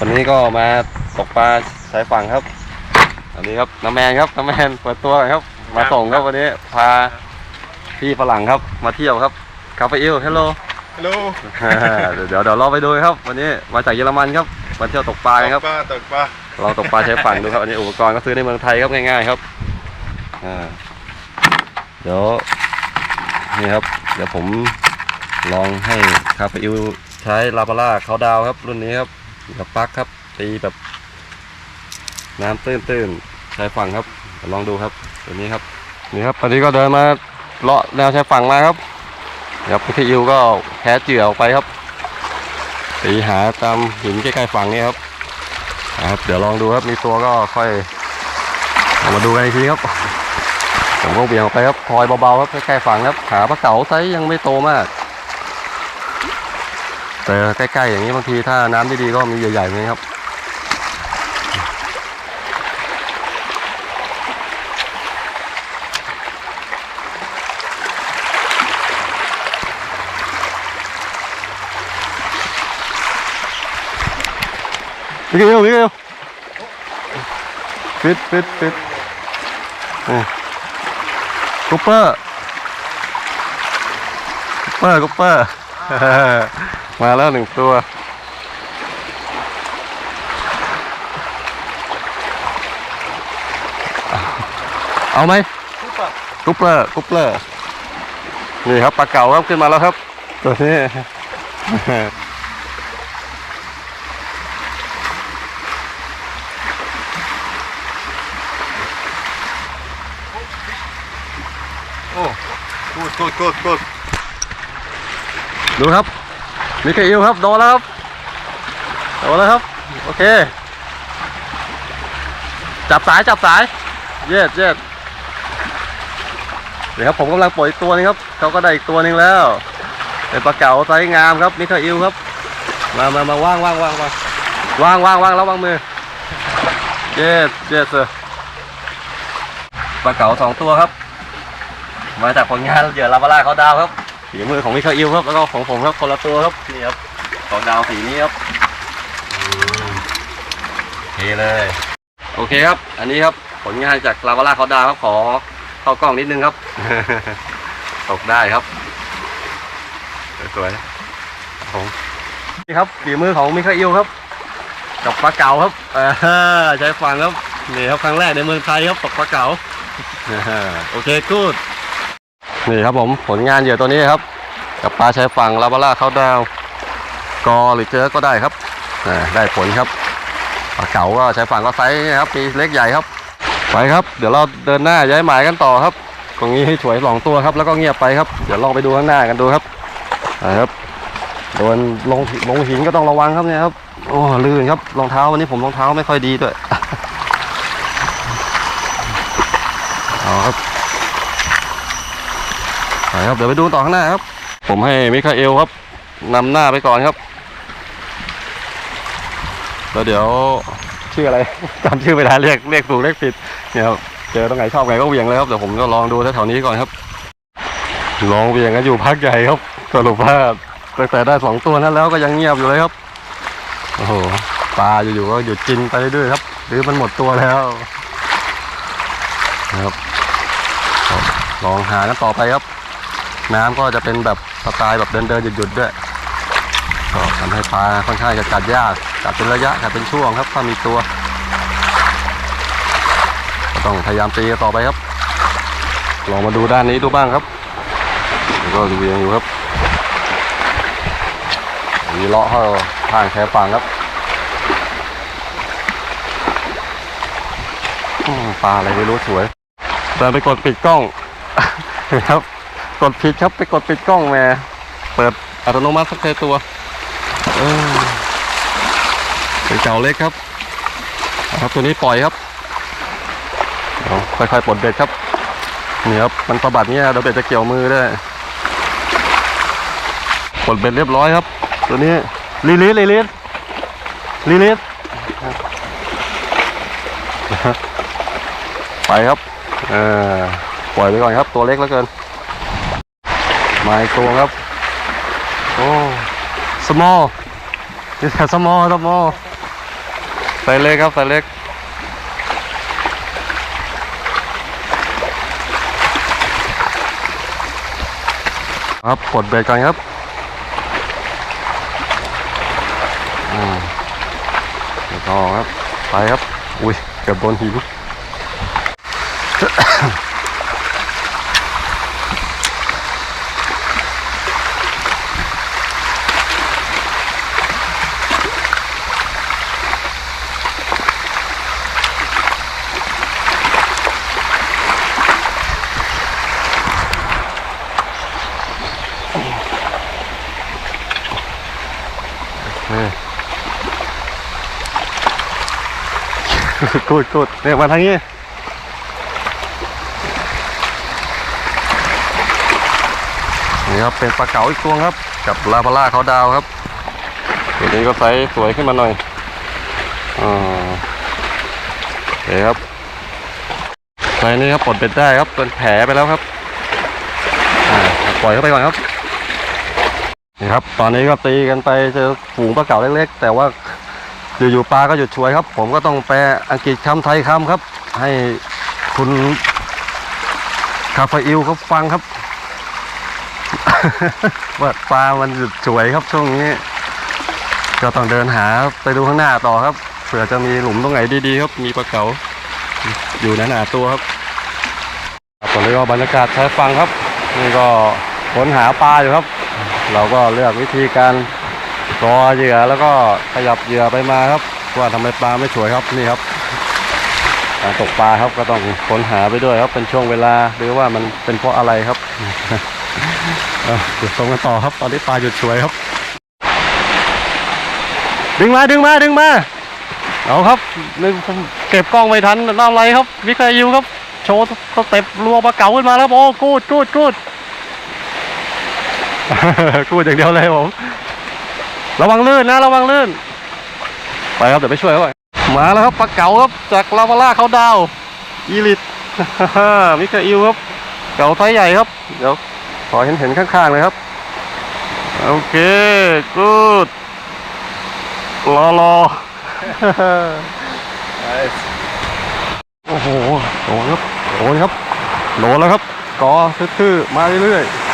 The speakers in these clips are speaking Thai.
วันนี้ก็มาตกปลาสายฝั่งครับอันนี้ครับน้ำแมนครับน้ำแมนเปิดตัวหน่อยครับ มาส่งครับวันนี้พาพี่ฝรั่งครับ มาเที่ยวครับคาเฟอิลฮัลโหลฮัลโหลเดี๋ยวเดี๋ยวเดี๋ยวเราไปดูครับ วันนี้มาจากเยอรมันครับมาเที่ยวตกปลากันครับตกปลาตกปลาเราตกปลาใช้ฝั่งดูครับอันนี้อุปกรณ์ก็ซื้อในเมืองไทยครับง่ายๆครับอ่าเดี๋ยวนี่ครับ เดี๋ยวผมลองให้คาเฟอิลใช้ลาบาร่าเขาดาวครับรุ่นนี้ครับ กับปักครับ ตีแบบ น้ำตื้นๆชายฝั่งครับเดี๋ยวลองดูครับตัวนี้ครับนี่ครับตอนนี้ก็เดินมาเลาะแนวชายฝั่งมาครับเดี๋ยวพี่อิวก็แพ้เจือออกไปครับตีหาตามหินใกล้ๆฝั่งนี่ครับครับ เดี๋ยวลองดูครับมีตัวก็ค่อยเอามาดูกันอีกทีครับ ผมก็เบี่ยงออกไปครับคอยเบาๆครับใกล้ๆฝั่งครับหาปลาเก๋าไซยังไม่โตมาก แต่ใกล้ๆอย่างนี้บางทีถ้าน้ำดีๆก็มีใหญ่ๆเลยครับมิเกลมิเกลฟิตฟิตฟิตนี่กุปเปอร์กุปเปอร์กุปเปอร์ มาแล้วหนึ่งตัว เอาไหมกุปเปอร์กุปเปอร์นี่ครับปลาเก๋าครับขึ้นมาแล้วครับ ตัวนี้โอ้กูดกูดกูดกูดดูครับ มิคาอิลครับโดนแล้วครับโดนแล้วครับ โอเค จับสายจับสาย เย็ดเย็ดเดี๋ยวครับผมกำลังปล่อยตัวนึงครับเขาก็ได้อีกตัวหนึงแล้วเป็นปลาเก๋าไซส์งามครับมิคาอิลครับ มามามาว่างว่างว่างว่างว่างว่างว่างแล้ววางมือ เย็ดเย็ดเสอปลาเก๋าสองตัวครับ มาจากผลงานเหยื่อลาบาร่าเขาดาวครับ ฝีมือของมิคาอิลครับแล้วก็ของผมครับคนละตัวครับนี่ครับของดาวสีนี้ครับอืมโอเคเลยโอเคครับ อันนี้ครับผลงานจากลาวาร่าเขาดาวครับขอเข้ากล้องนิดนึงครับ ตกได้ครับสวยๆครับผมนี่ครับฝีมือของมิคาอิลครับ กับปลาเก๋าครับเออใช้ฟังครับนี่ครับครั้งแรกในเมืองไทยครับตกปลาเก๋าโอเคกูด นี่ครับผมผลงานเหยื่อตัวนี้ครับ กับปลาชายฝั่งลาบาร่าเขาดาวกอหรือเจอก็ได้ครับได้ผลครับปลาเก๋าก็ชายฝั่งก็ไซส์นะครับมีเล็กใหญ่ครับไปครับ เดี๋ยวเราเดินหน้าย้ายหมายกันต่อครับตรงนี้ให้สวยสองตัวครับ แล้วก็เงียบไปครับเดี๋ยวลองไปดูข้างหน้ากันดูครับนะครับโดนลงลงหินก็ต้องระวังครับเนี่ยครับโอ้ลื่นครับรองเท้าวันนี้ผมรองเท้าไม่ค่อยดีด้วยเอาครับ ครับ เดี๋ยวไปดูต่อข้างหน้าครับ ผมให้มิคาเอลครับนำหน้าไปก่อนครับ แล้วเดี๋ยวชื่ออะไร จำชื่อไม่ได้เรียกเรียกถูกเรียกผิดเนี่ยครับเจอตรงไหนชอบไงก็เวี่ยงเลยครับเดี๋ยวผมก็ลองดูแถวๆนี้ก่อนครับ ลองเวี่ยงกันอยู่พักใหญ่ครับสรุปว่าตั้งแต่ได้สองตัวนั้นแล้วก็ยังเงียบอยู่เลยครับโอ้โหปลาอยู่ๆก็หยุดกินไปเรื่อยๆครับ หรือมันหมดตัวแล้วนะครับลองหากันต่อไปครับ น้ำก็จะเป็นแบบสไตล์แบบเดินเดินหยุดๆด้วยก็ทำให้ปลาค่อนข้างจะกัดยากกัดเป็นระยะกัดเป็นช่วงครับถ้ามีตัวก็ต้องพยายามตีต่อไปครับลองมาดูด้านนี้ดูบ้างครับก็เวียงอยู่ครับมีเลาะเข้าทางแค่ฝั่งครับปลาอะไรไม่รู้สวยเดินไปกดปิดกล้องครับ กดผิดครับไปกดปิดกล้องแม่เปิดอัตโนมัติสักตัวเออเป็นเก่าเล็กครับเอาครับตัวนี้ปล่อยครับค่อยๆปลดเบ็ดครับนี่ครับมันสะบัดเนี่ยเดี๋ยวเบ็ดจะเกี่ยวมือได้ปลดเบ็ดเรียบร้อยครับ ตัวนี้ลีลิสลีลิสลีลิสไปครับเออปล่อยไปก่อนครับ ตัวเล็กแล้วเกิน มาอีกตัวครับ โอ้ small นี่แค่ small small ใส่เล็กครับใส่เล็กครับกดเบรกก่อนครับอืมแล้วก็ครับ ไปครับ อุ้ยเกือบโดนหิน กูดกูดเนี่ยมาทางนี้นี่ครับเป็นปลาเก๋าอีกตัวครับ กับลาบาร่าเขาดาวครับตัวนี้ก็ไซส์สวยขึ้นมาหน่อยอ่าโอเคครับไซส์นี้ครับปลดเบ็ดได้ครับเป็นแผลไปแล้วครับปล่อยเข้าไปก่อนครับนี่ครับ ตอนนี้ก็ตีกันไปเจอฝูงปลาเก๋าเล็กๆ แต่ว่า อยู่ๆปลาก็หยุดช่วยครับ ผมก็ต้องแปลอังกฤษคำไทยคำครับ ให้คุณคาฟาอิลเขาฟังครับว่าปลามันหยุดสวยครับช่วงนี้ ก็ต้องเดินหาไปดูข้างหน้าต่อครับเผื่อจะมีหลุมตรงไหนดีๆครับ มีปลาเก๋าอยู่หนาๆตัวครับตอนนี้ก็บรรยากาศใชายฝั่งครับ นี่ก็ค้นหาปลาอยู่ครับ เราก็เลือกวิธีการ กอเหยื่อแล้วก็ขยับเหยื่อไปมาครับว่าทำไมปลาไม่สวยครับนี่ครับการตกปลาครับก็ต้องค้นหาไปด้วยครับเป็นช่วงเวลาหรือว่ามันเป็นเพราะอะไรครับเดี๋ยวส่งกันต่อครับ ตอนนี้ปลาหยุดสวยครับ ดึงมาดึงมาดึงมาเอาครับนึงผมเก็บกล้องไม่ทันน้ำไรครับวิคายูครับ โชว์สเต็ปรัวปลาเก๋าขึ้นมาแล้วครับโอ้กูดกูดกูดกูดอย่างเดียวเลยผม ระวังลื่นนะระวังลื่น ไปครับเดี๋ยวไปช่วยเขาก่อนมาแล้วครับปลาเก๋าครับจากลาวาล่าเขาดาวอีลิตมิคาอิลครับ เก๋าไซส์ใหญ่ครับ เดี๋ยวขอเห็นเห็นๆข้างๆเลยครับ โอเคกูดรอรอโอ้โหโดนครับโดนครับโดนแล้วครับกอทื่อๆมาเรื่อยๆ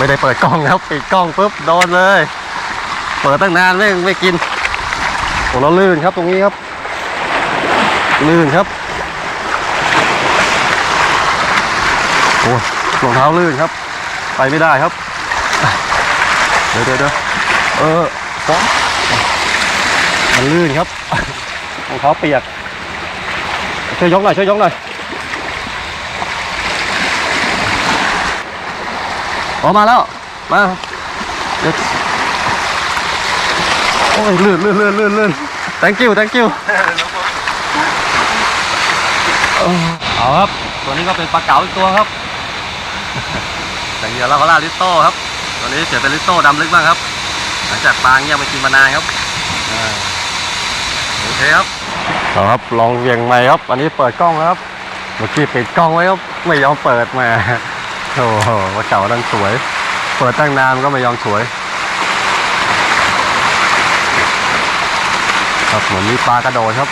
ไม่ได้เปิดกล้องครับปิดกล้องปุ๊บโดนเลย เปิดตั้งนานไม่ไม่กินโอ้เราลื่นครับตรงนี้ครับ ลื่นครับโอ้รองเท้าลื่นครับ ไปไม่ได้ครับเดี๋ยวเดี๋ยวเดี๋ยวเออฟ้องมันลื่นครับรองเท้าเปียกช่วยยกหน่อยช่วยยกหน่อย ออกมาแล้ว มาเดี๋ยวโอ้ยลื่นลื่นลื่นลื่นลื่น thank you thank you เอาครับ ตัวนี้ก็เป็นปลาเก๋าอีกตัวครับแต่เหยื่อลาวาล่าลิโต้ครับ ตัวนี้เสียเป็นลิโต้ดำลึกมากครับ หลังจากปลาเงียบไปกินมานานครับอ่าโอเคครับเอาครับ ลองเวียงใหม่ครับ อันนี้เปิดกล้องแล้วครับ เมื่อกี้ปิดกล้องไว้ครับ ไม่ยอมเปิดมา โอ้โหว่าเก่าตั้งสวย เปิดตั้งนานก็ไม่ยอมสวย ครับเหมือนมีปลากระโดดครับ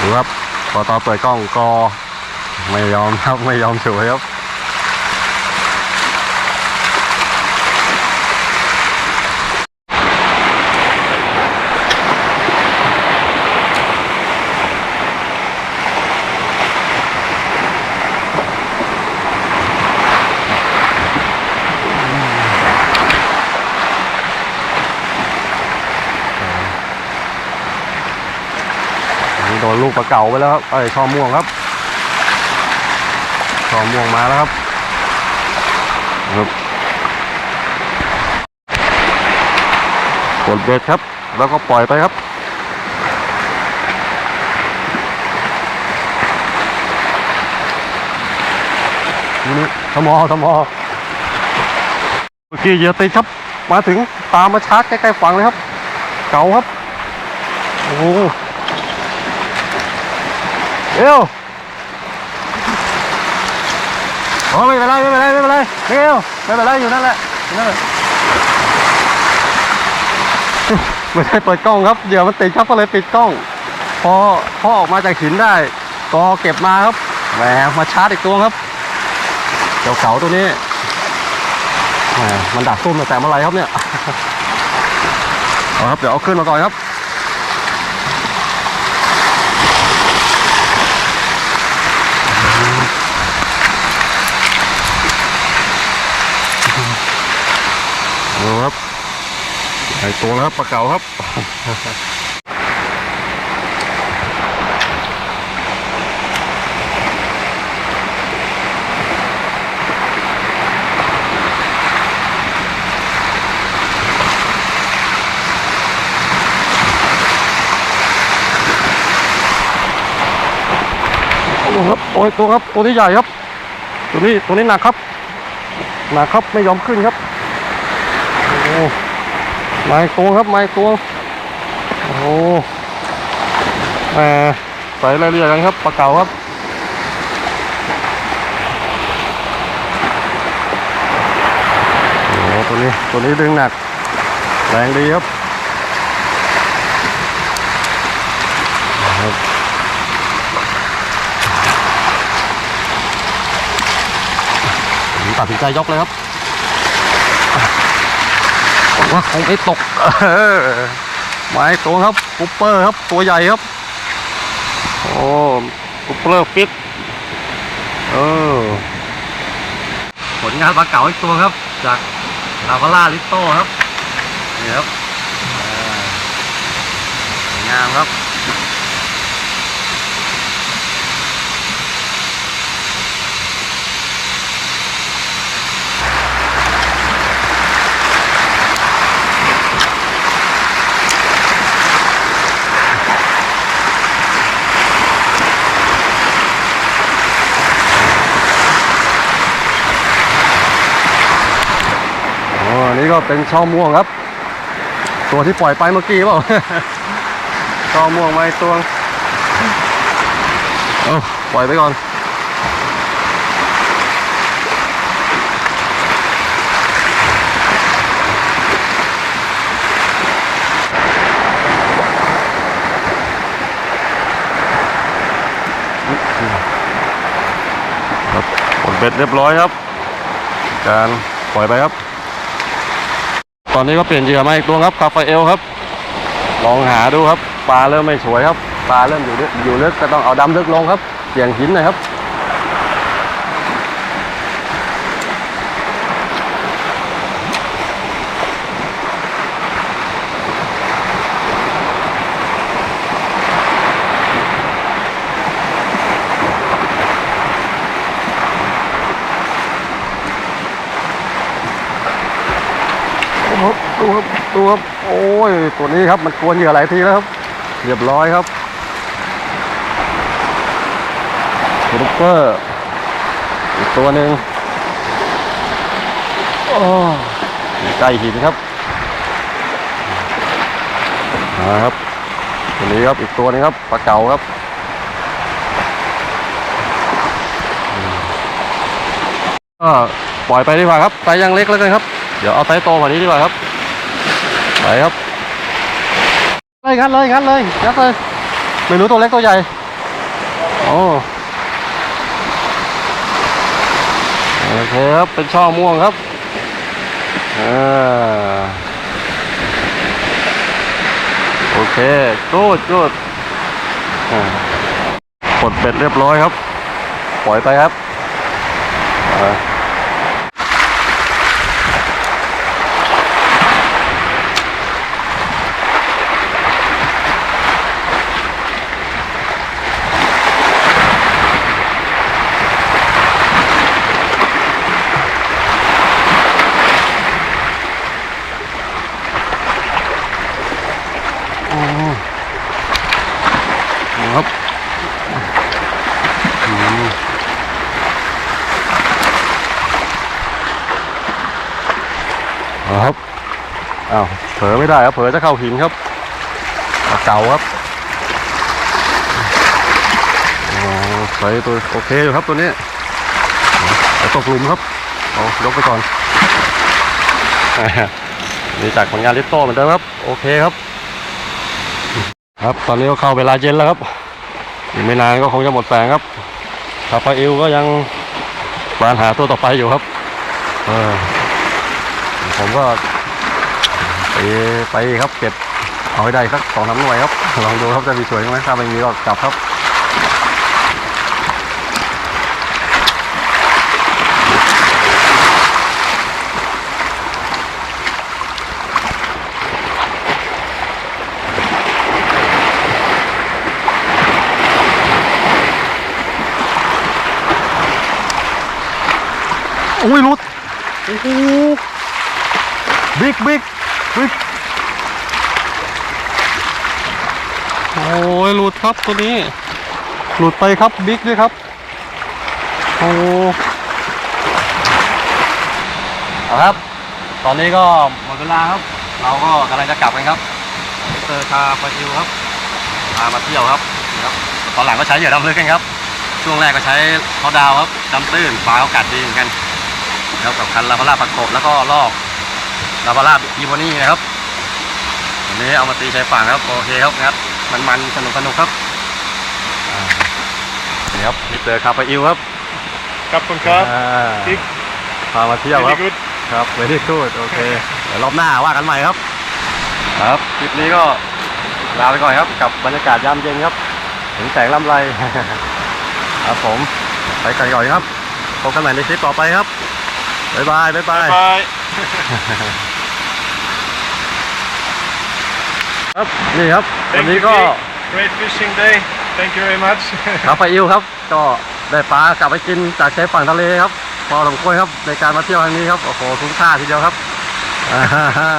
ดูครับพอตอเปิดกล้องก็ไม่ยอมครับไม่ยอมสวยครับอันนี้โดนลูก ปลาเก๋าไปแล้วครับเอ้ยช่อม่วงครับช่อม่วงมาแล้วครับครับกดเบรกครับ แล้วก็ปล่อยไปครับนี่ทมอทมอเมื่อกี้เหยื่อติดครับ มาถึงตามมาชาร์จใกล้ๆฝั่งเลยครับ เก๋าครับ โอ้ เอวโอ้ไม่เป็นไรไม่เป็นไรไม่เป็นไรเอวไม่เป็นไรอยู่นั่นแหละอยู่นั่นแหละไม่ใช่เปิดกล้องครับเดี๋ยวมันติดครับก็เลยปิดกล้อง พอพอออกมาจากหินได้ ก็เก็บมาครับแหมมาชาร์จอีกตัวครับเจ้าเสาตัวนี้มันดักซุ่มตั้งแต่เมื่อไรครับเนี่ยเอาครับเดี๋ยวเอาขึ้นมาก่อนครับ ดูครับไอตัวแล้วครับปลาเก๋าครับโอ้โหครับโอ้ยตัวครับตัวนี้ใหญ่ครับ ตัวนี้ตัวนี้หนักครับหนักครับไม่ยอมขึ้นครับ ไม้ตัวครับไม้ตัวโอ้แหมใส่รายละเอียดกันครับปลาเก๋าครับโอ้ตัวนี้ตัวนี้ดึงหนักแรงดีครับตัดสินใจยกเลยครับ ว่าคงไม่ตกเออไม้ตัวครับกุปเปอร์ครับ ตัวใหญ่ครับ โอ้กุปเปอร์ฟิตเออผลงานปลาเก๋าอีกตัวครับ จากลาวาล่าลิโต้ครับ นี่ครับสวยงามครับ ก็เป็นช่อม่วงครับ ตัวที่ปล่อยไปเมื่อกี้เปล่าช่อม่วงมาอีกตัวเอาปล่อยไปก่อนครับผลเบ็ดเรียบร้อยครับ การปล่อยไปครับ ตอนนี้ก็เปลี่ยนเหยื่อมาอีกตัวครับคาเฟเอลครับ ลองหาดูครับปลาเริ่มไม่สวยครับปลาเริ่มอยู่ลึกอยู่ลึกก็ต้องเอาดำลึกลงครับเสี่ยงหินหน่อยครับ ดู ครับดูครับดูครับ โอ้ย ตัวนี้ครับมันกวนเหยื่อหลายทีแล้วครับ เรียบร้อยครับสนุกเกอร์อีกตัวหนึ่งโอ้ใกล้หินครับมาครับตัวนี้ครับอีกตัวนึงครับปลาเก๋าครับก็ปล่อยไปดีกว่าครับไซส์ยังเล็กแล้วกันครับ เดี๋ยวเอาไซส์โตกว่านี้ดีกว่าครับ ไปครับเลยงัดเลยงัดเลยงัดเลยไม่รู้ตัวเล็กตัวใหญ่โอ้โอเคครับเป็นช่อม่วงครับอ่าโอเคกูดกูดอ่ากดเบ็ดเรียบร้อยครับ ปล่อยไปครับอ่า ครับอืมเอาครับ อ้าว เผลอ ไม่ได้ครับเผลอจะเข้าหินครับเก่าครับโอ้โหใส่ตัวโอเคอยู่ครับตัวนี้ตกหลุมครับเอายกไปก่อนนี่จากผลงานลิโต้เหมือนเดิมครับ โอเคครับ ครับตอนนี้ก็เข้าเวลาเย็นแล้วครับอีกไม่นานก็คงจะหมดแปลงครับคาฟาอิลก็ยังบานหาตัวต่อไปอยู่ครับ เออผมก็ ไปไปครับเก็บเอาให้ได้สักสองสามหน่วยครับลองดูครับจะมีสวยไหมถ้าไม่มีก็กลับครับอุ้ยหลุดโอ้โหบิ๊กบิ๊ก โอ้ยหลุดครับตัวนี้ หลุดไปครับบิ๊กด้วยครับ โอ้เอาครับ ตอนนี้ก็หมดเวลาครับ เราก็กำลังจะกลับกันครับเตอร์คาร์ฟาจิวครับพามาเที่ยวครับครับ ตอนหลังก็ใช้เหยื่อดำลึกกันครับ ช่วงแรกก็ใช้เขาดาวครับดำตื้นปลาเขากัดดีเหมือนกัน แล้วกับคันลาพาราปักกบแล้วก็ลอก ลาพาราอีโมนี่นะครับวันนี้เอามาตีชายฝั่งครับ โอเคครับงัดมันมันๆสนุกสนุกครับอ่านี่ครับมิสเตอร์คาปาอิลครับครับคุณครับอ่าบิ๊กพามาเที่ยวครับ good ครับเวทีกูดโอเค เดี๋ยวรอบหน้าว่ากันใหม่ครับ ครับคลิปนี้ก็ลาไปก่อนครับ กับบรรยากาศยามเย็นครับ ถึงแสงลำไรครับผมไปกันก่อนครับพบกันใหม่ในคลิปต่อไปครับ บ๊ายบาย บ๊ายบาย ครับนี่ครับ วัน Thank นี้ you, ก็ Vic. great fishing day thank you very much ครับไปอิวครับ ก็ได้ปลากลับไปกินจากชายฝั่งทะเลครับ พอสมควรครับในการมาเที่ยวครั้งนี้ครับ โอ้โหคุ้มค่าทีเดียวครับอ่าฮ่าฮ่า